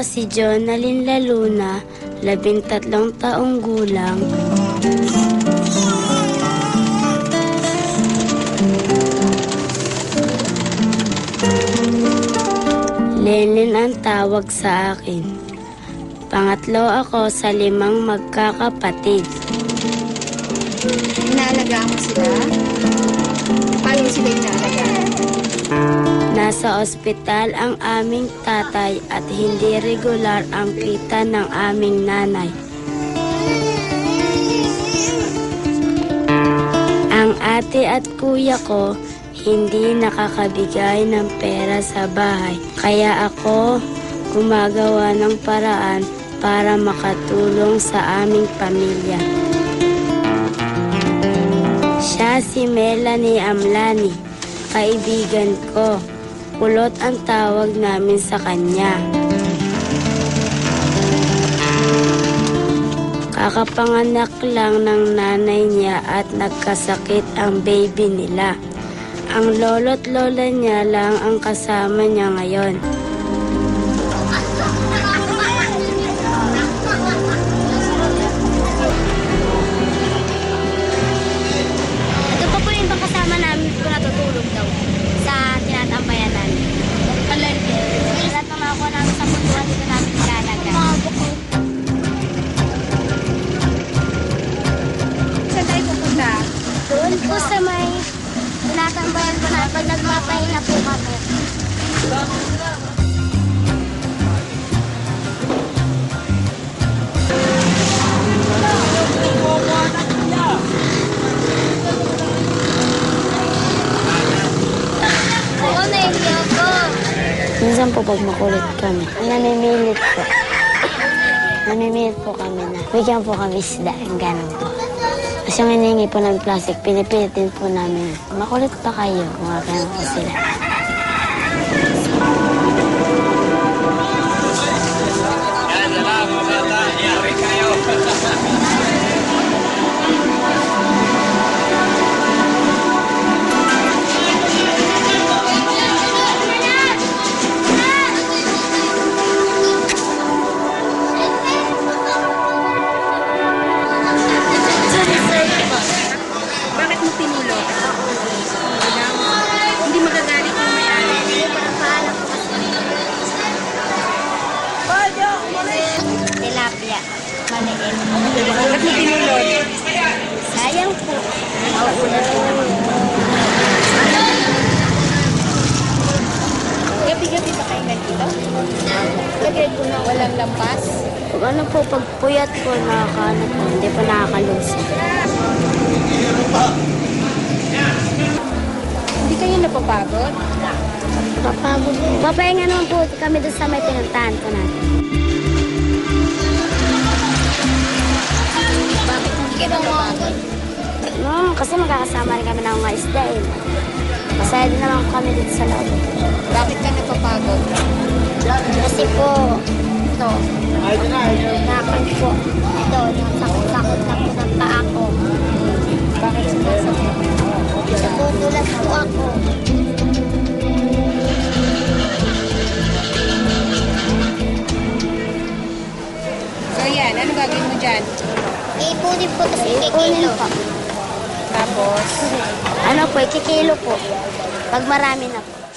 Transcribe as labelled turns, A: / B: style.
A: Ako si Jonalyn Laluna, labintatlong taong gulang. Lenin ang tawag sa akin. Pangatlo ako sa limang magkakapatid.
B: Inaalagaan mo sila?
A: Nasa ospital ang aming tatay at hindi regular ang kita ng aming nanay. Ang ate at kuya ko hindi nakakabigay ng pera sa bahay. Kaya ako gumagawa ng paraan para makatulong sa aming pamilya. Siya si Melanie Amlani, kaibigan ko. Kulot ang tawag namin sa kanya. Kakapanganak lang ng nanay niya at nagkasakit ang baby nila. Ang lolo't lola niya lang ang kasama niya ngayon.
C: May tinatambayan po namin pag nagpapahinga po kami. Ko.
A: Minsan po pag makulit kami, namimilit po. Namimilit po kami na bigyan po kami isda, ganun po. Kasi yung hinihingi po ng plastic, pinipilit din po namin. Makulit pa kayo, mga ganun po sila.
B: Gabi-gabi ba kayo nandito? Lagay po na walang lampas.
A: Pag ano po, pag puyat po, nakakaano po, hindi po nakakalusin.
B: Hindi kayo napapagod?
A: Papagod po. Papahinga naman po kami doon sa may pinuntahan ko natin. Kasi magkakasama rin kami ng mga isda eh. Masaya din naman po kami dito sa loob.
B: Bakit ka napapagod?
A: Kasi po, ito, nakakal po. Ito, nakakot-takot na po ng paa ko.
B: Bakit sumasakit?
A: Nagugulat po ako.
B: So yan, ano gagawin mo dyan?
C: Ipunin po kasi
A: Ipunin
C: kikilo.
A: po.
B: Tapos,
A: Ano po, ikikilo po. Pag marami na po.